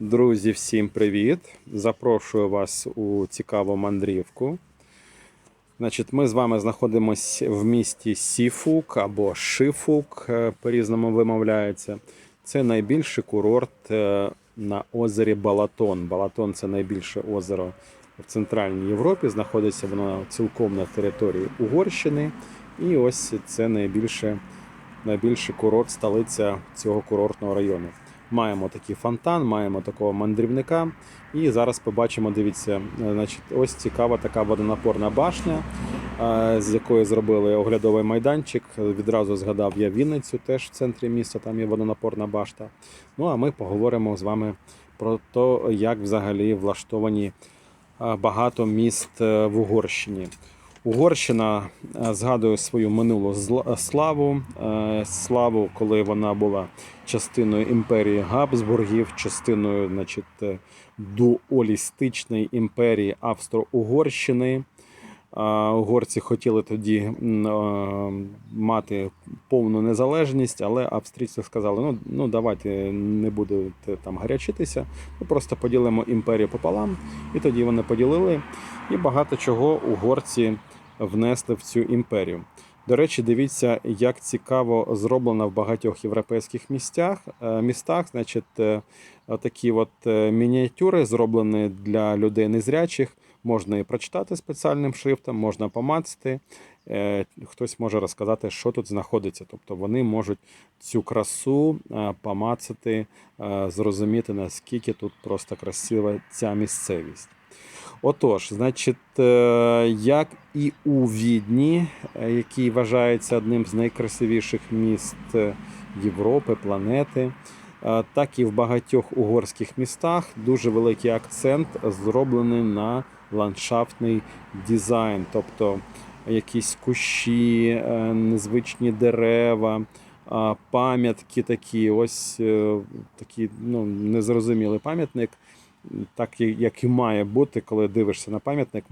Друзі, всім привіт! Запрошую вас у цікаву мандрівку. Значить, ми з вами знаходимося в місті Сіфук або Шифук, е, по-різному вимовляється. Це найбільший курорт е, на озері Балатон. Балатон це найбільше озеро в Центральній Європі. Знаходиться воно цілком на території Угорщини. І ось це найбільше, найбільший курорт, столиця цього курортного району. Маємо такий фонтан, маємо такого мандрівника. І зараз побачимо, дивіться, е, значить, ось цікава така водонапорна башня, е, з якої зробили оглядовий майданчик. Відразу згадав я Вінницю, теж в центрі міста, там є водонапорна башта. Ну а ми поговоримо з вами про те, як взагалі влаштовані е, багато міст в Угорщині. Угорщина е, згадує свою минулу славу, е, славу, коли вона була частиною імперії Габсбургів, частиною значить, е, дуалістичної імперії Австро-Угорщини. Угорці хотіли тоді мати повну незалежність, але австрійці сказали: ну, ну давайте не будете там гарячитися, ми просто поділимо імперію пополам. І тоді вони поділили, і багато чого угорці внесли в цю імперію. До речі, дивіться, як цікаво зроблено в багатьох європейських містах. е, містах. Значить, е, такі от е, мініатюри зроблені для людей незрячих. Можна і прочитати спеціальним шрифтом, можна помацати. Хтось може розказати, що тут знаходиться. Тобто вони можуть цю красу помацати, зрозуміти, наскільки тут просто красива ця місцевість. Отож, значить, е, як і у Відні, е, який вважається одним з найкрасивіших міст е, Європи, планети, так і в багатьох угорських містах дуже великий акцент зроблений на ландшафтний дизайн, тобто якісь кущі, незвичні дерева. Пам'ятки такі, ось е, такий ну, незрозумілий пам'ятник так як і має бути, коли дивишся на пам'ятник,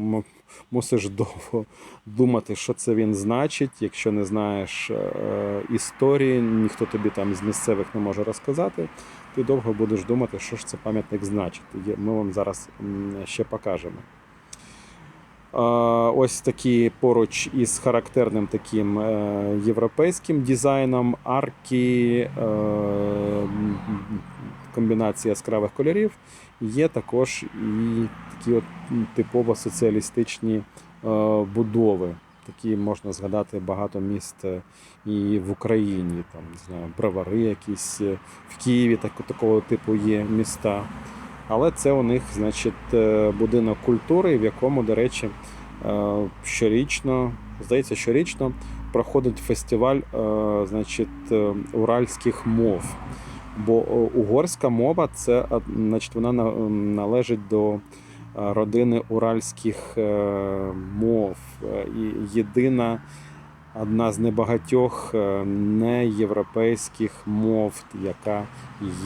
мусиш довго думати, що це він значить. Якщо не знаєш е, історії, ніхто тобі там з місцевих не може розказати. Ти довго будеш думати, що ж це пам'ятник значить. Ми вам зараз ще покажемо. Ось такі поруч із характерним таким е, європейським дизайном арки, е, комбінація яскравих кольорів. Є також і такі от типово соціалістичні е, будови. Такі можна згадати багато міст і в Україні, там не знаю, бровари якісь в Києві так, такого типу є міста. Але це у них, значить, е, будинок культури, в якому, до речі, е, щорічно, здається, щорічно проходить фестиваль е, значить, уральських мов. Бо угорська мова це значить, вона належить до родини уральських мов. І єдина одна з небагатьох неєвропейських мов, яка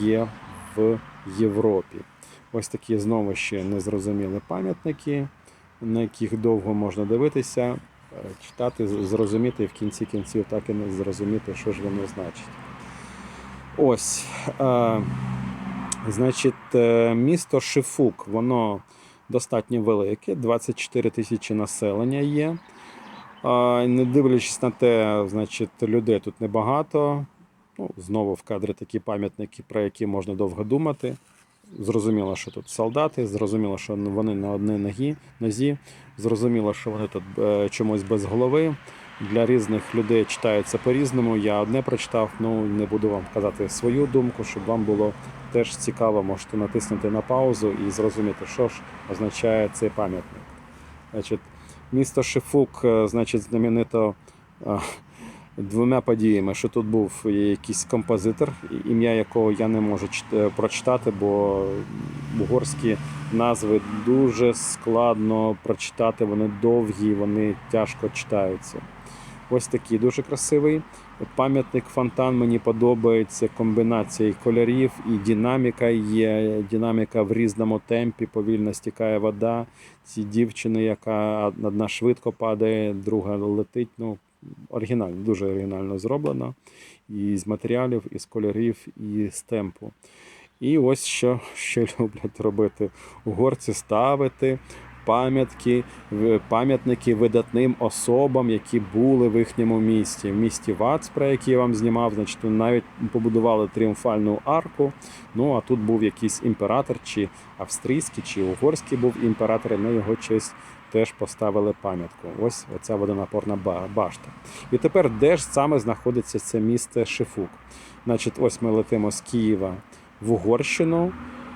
є в Європі. Ось такі знову ще незрозумілі пам'ятники, на яких довго можна дивитися, е, читати, зрозуміти і в кінці кінців так і не зрозуміти, що ж воно значить. Ось. Е, значить, е, місто Шифук, воно достатньо велике, 24 тисячі населення є. Не дивлячись на те, значить, людей тут небагато. Ну, знову в кадрі такі пам'ятники, про які можна довго думати. Зрозуміло, що тут солдати, зрозуміло, що вони на одній ногі, нозі, зрозуміло, що вони тут е, чомусь без голови. Для різних людей читаються по-різному. Я одне прочитав, ну не буду вам казати свою думку, щоб вам було теж цікаво, можете натиснути на паузу і зрозуміти, що ж означає цей пам'ятник. Значить, місто Шифук, е, значить, знаменито е, двома подіями, що тут був якийсь композитор, ім'я якого я не можу е, прочитати, бо угорські назви дуже складно прочитати, вони довгі, вони тяжко читаються. Ось такий дуже красивий пам'ятник фонтан. Мені подобається комбінація і кольорів, і динаміка є. Динаміка в різному темпі, повільно стікає вода. Ці дівчини, яка одна швидко падає, друга летить. Ну, оригінально, дуже оригінально зроблена. І з матеріалів, і з кольорів, і з темпу. І ось що, що люблять робити угорці ставити пам'ятки, пам'ятники видатним особам, які були в їхньому місті. В місті Вац, про який я вам знімав, значить, навіть побудували тріумфальну арку. Ну а тут був якийсь імператор, чи австрійський, чи угорський був імператор, і на його честь теж поставили пам'ятку. Ось оця водонапорна башта. І тепер де ж саме знаходиться це місто Шифук? Значить, ось ми летимо з Києва в Угорщину.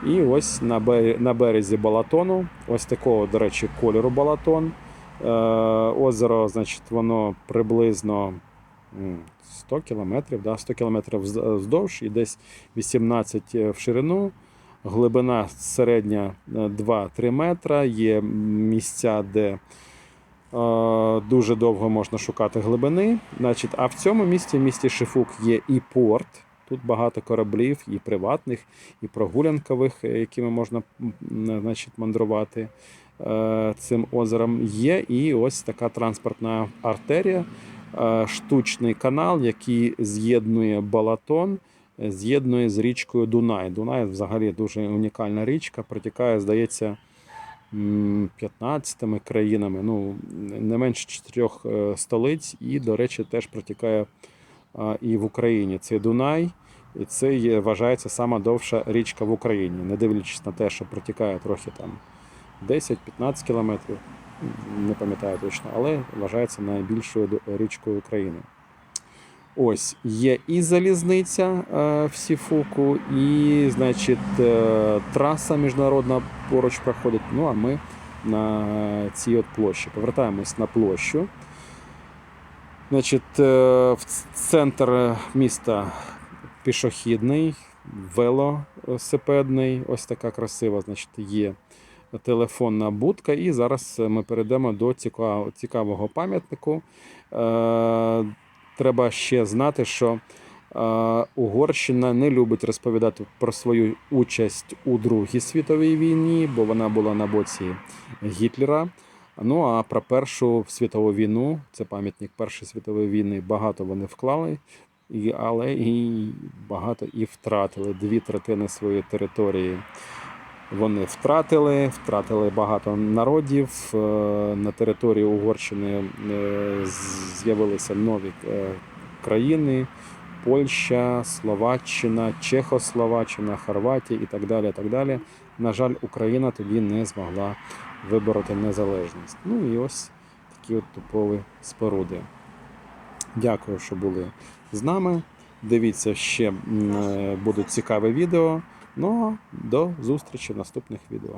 І ось на березі, Балатону, ось такого, до речі, кольору Балатон. Е, озеро, значить, воно приблизно 100 кілометрів, да, 100 кілометрів вздовж і десь 18 в ширину. Глибина середня е, 2-3 метра. Є місця, де е, дуже довго можна шукати глибини. Значить, а в цьому місті, місті Шифук, є і порт. Тут багато кораблів, і приватних, і прогулянкових, е, якими можна значить, мандрувати е, цим озером. Є і ось така транспортна артерія, е, штучний канал, який з'єднує Балатон, е, з'єднує з річкою Дунай. Дунай взагалі дуже унікальна річка, протікає, здається, 15 країнами, ну, не менше чотирьох е, столиць, і, до речі, теж протікає і в Україні. Це Дунай, і це є, вважається сама довша річка в Україні, не дивлячись на те, що протікає трохи там 10-15 кілометрів, не пам'ятаю точно, але вважається найбільшою річкою України. Ось є і залізниця е, в Сіфуку, і, значить, е, траса міжнародна поруч проходить. Ну а ми на цій от площі. Повертаємось на площу. Значить, е, в центр міста пішохідний, велосипедний. Ось така красива, значить, є телефонна будка. І зараз ми перейдемо до цікавого, пам'ятнику. Е, Треба ще знати, що е, Угорщина не любить розповідати про свою участь у Другій світовій війні, бо вона була на боці Гітлера. Ну а про Першу світову війну, це пам'ятник Першої світової війни, багато вони вклали, але і багато і втратили. Дві третини своєї території вони втратили, втратили багато народів. Е, На території Угорщини е, з'явилися нові е, країни. Польща, Словаччина, Чехословаччина, Хорватія і так далі. так далі. На жаль, Україна тоді не змогла вибороти незалежність. Ну і ось такі от типові споруди. Дякую, що були з нами. Дивіться, ще е, будуть цікаві відео. Ну до зустрічі в наступних відео.